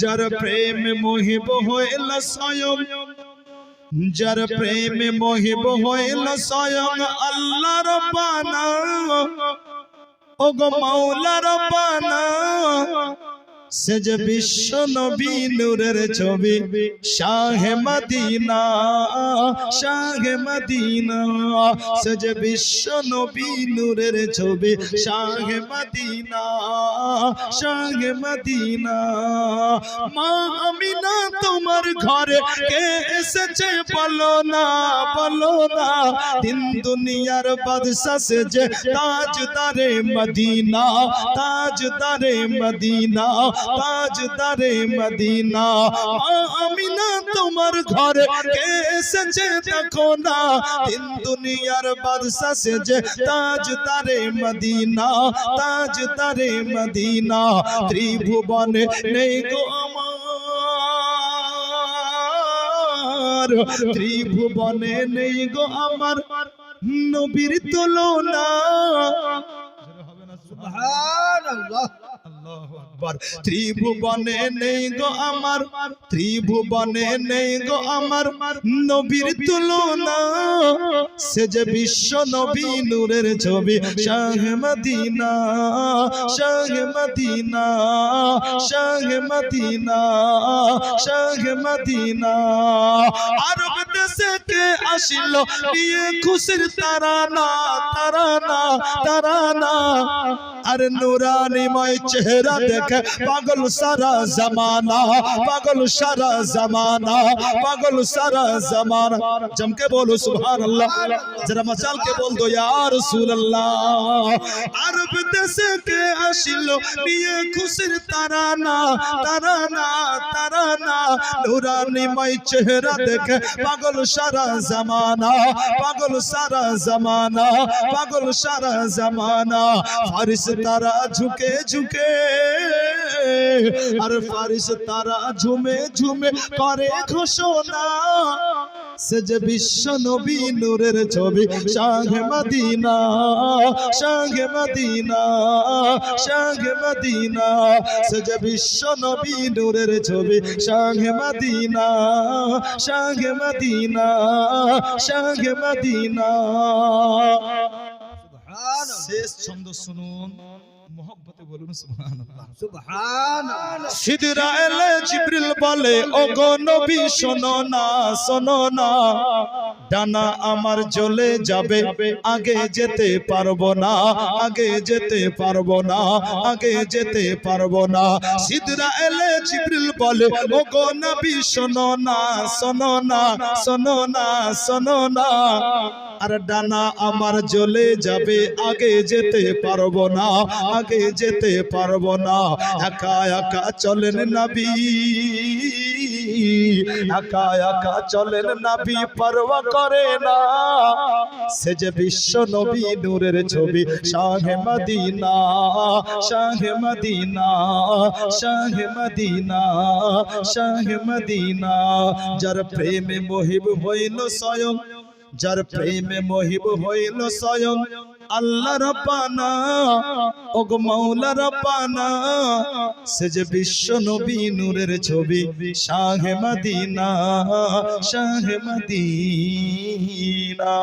যার প্রেম মোহিব হইল স্বয়ং, যার প্রেম মোহিব হইল স্বয়ং আল্লাহ রব্বানা ওগো মাওলা রব্বানা সে যে বিশ্ব নবী নূরের ছবি শাহে মদিনা শাহে মদিনা সে যে বিশ্ব নবী নূরের ছবি শাহে মদিনা শাহে মদিনা। মা আমিনা তোমার ঘরে কে এসেছে বলো না বলো না। দিন দুনিয়ার বাদশা সে যে তাজদারে মদিনা তাজ তারে মদিনা। তাজদারে মদিনা। আমিনা, তোমার ঘরে কে এসেছে দেখো না। দিন দুনিয়ার বাদশা সে যে তাজদারে মদিনা তাজদারে মদিনা। ত্রিভুবনে নেই গো আমার, ত্রিভুবনে নেই গো আমার নবীর তুলনা। সুবহানাল্লাহ। ত্রিভুবনে নেই গো আমার, ত্রিভুবনে নেই গো আমার নবীর তুলনা। সে যে বিশ্ব নবী নূরের ছবি, শাহ মদিনা শাহ মদিনা শাহ মদিনা শাহ মদিনা। আরব দেশে কে আসিল নিয়ে খুশির তারানা তারানা তারানা। আর নুরানিময় চেহারা দেখে, পাগল সারা জমানা, পাগল সারা জমানা, পাগল সারা জমানা। জমকে বলো সুবহান আল্লাহ জরা মচাল কে বল দো ইয়া রাসূল আল্লাহ আরব দেশে কে আসিল? নিয়ে খুশির তারানা তারানা তারানা। নুরানিময় চেহারা দেখে, পাগল সারা জমানা, পাগল সারা জমানা, পাগল সারা জমানা। ফারিস তারা ঝুঁকে ঝুঁকে, আর ফারিস তারা ঝুমে ঝুমে করে ঘোষণা। সে যে বিশ্ব নবী নূরের ছবি, শাহে মদিনা শাহে মদিনা শাহে মদিনা। সে যে বিশ্ব নবী নূরের ছবি, শাহে মদিনা শাহে মদিনা শাহে মদিনা। শেষ ছন্দ শুনুন। মোহব্বতে বলুন সুবহানাল্লাহ। সুবহানাল্লাহ। জিবরিল বলে ও গো নবী শোনো না শোনো না। ডানা আমার জ্বলে যাবে। আগে যেতে পারব না, আগে যেতে পারব না, আগে যেতে পারব না। সিদরা এলে জিবরিল বলে ও গো নবী, শোনো না শোনো না শোনো না শোনো না। আর ডানা আমার জ্বলে যাবে, আগে যেতে পারব না, আগে যেতে পারব না। একা একা চলেন নবী। একা একা চলেন নাবি, পরোয়া করে না। সে যে বিশ্ব নবী নূরের ছবি, শাহে মদিনা শাহে মদিনা শাহে মদিনা শাহে মদিনা। যার প্রেমে মহিব হইল স্বয়ং যার প্রেমে মহিব হইল স্বয়ং আল্লাহ পানা ও গো মাওলা রব্বানা সে যে বিশ্ব নবী নূরের ছবি, শাহে মদিনা শাহে মদিনা।